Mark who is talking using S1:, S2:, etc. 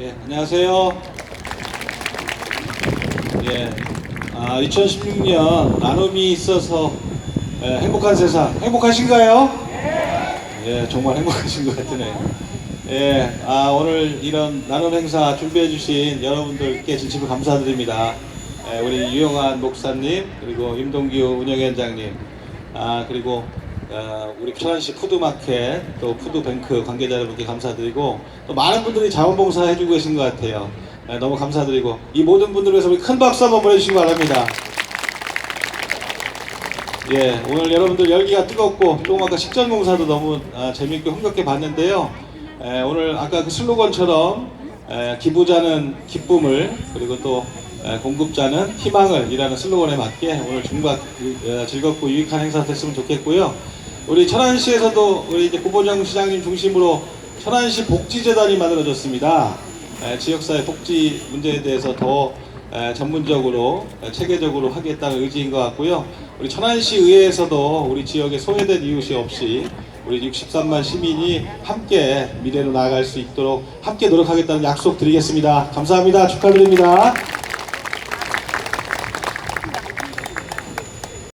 S1: 예, 안녕하세요. 예, 아, 2016년 나눔이 있어서 예, 행복한 세상 행복하신가요? 예, 정말 행복하신 것 같으네요. 예, 아, 오늘 이런 나눔 행사 준비해주신 여러분들께 진심으로 감사드립니다. 예, 우리 유영환 목사님 그리고 임동규 운영위원장님, 아 그리고 어, 우리 천안시 푸드마켓 또 푸드뱅크 관계자 여러분께 감사드리고 또 많은 분들이 자원봉사 해주고 계신 것 같아요. 예, 너무 감사드리고 이 모든 분들을 위해서 큰 박수 한번 보내주시기 바랍니다. 예, 오늘 여러분들 열기가 뜨겁고 조금 아까 식전 공사도 너무 아, 재미있고 흥겹게 봤는데요. 에, 오늘 아까 그 슬로건처럼 에, 기부자는 기쁨을 그리고 또 에, 공급자는 희망을 이라는 슬로건에 맞게 오늘 정말 어, 즐겁고 유익한 행사 됐으면 좋겠고요. 우리 천안시에서도 우리 이제 구보정 시장님 중심으로 천안시 복지재단이 만들어졌습니다. 에, 지역사회 복지 문제에 대해서 더 에, 전문적으로 에, 체계적으로 하겠다는 의지인 것 같고요. 우리 천안시 의회에서도 우리 지역에 소외된 이웃이 없이 우리 63만 시민이 함께 미래로 나아갈 수 있도록 함께 노력하겠다는 약속 드리겠습니다. 감사합니다. 축하드립니다.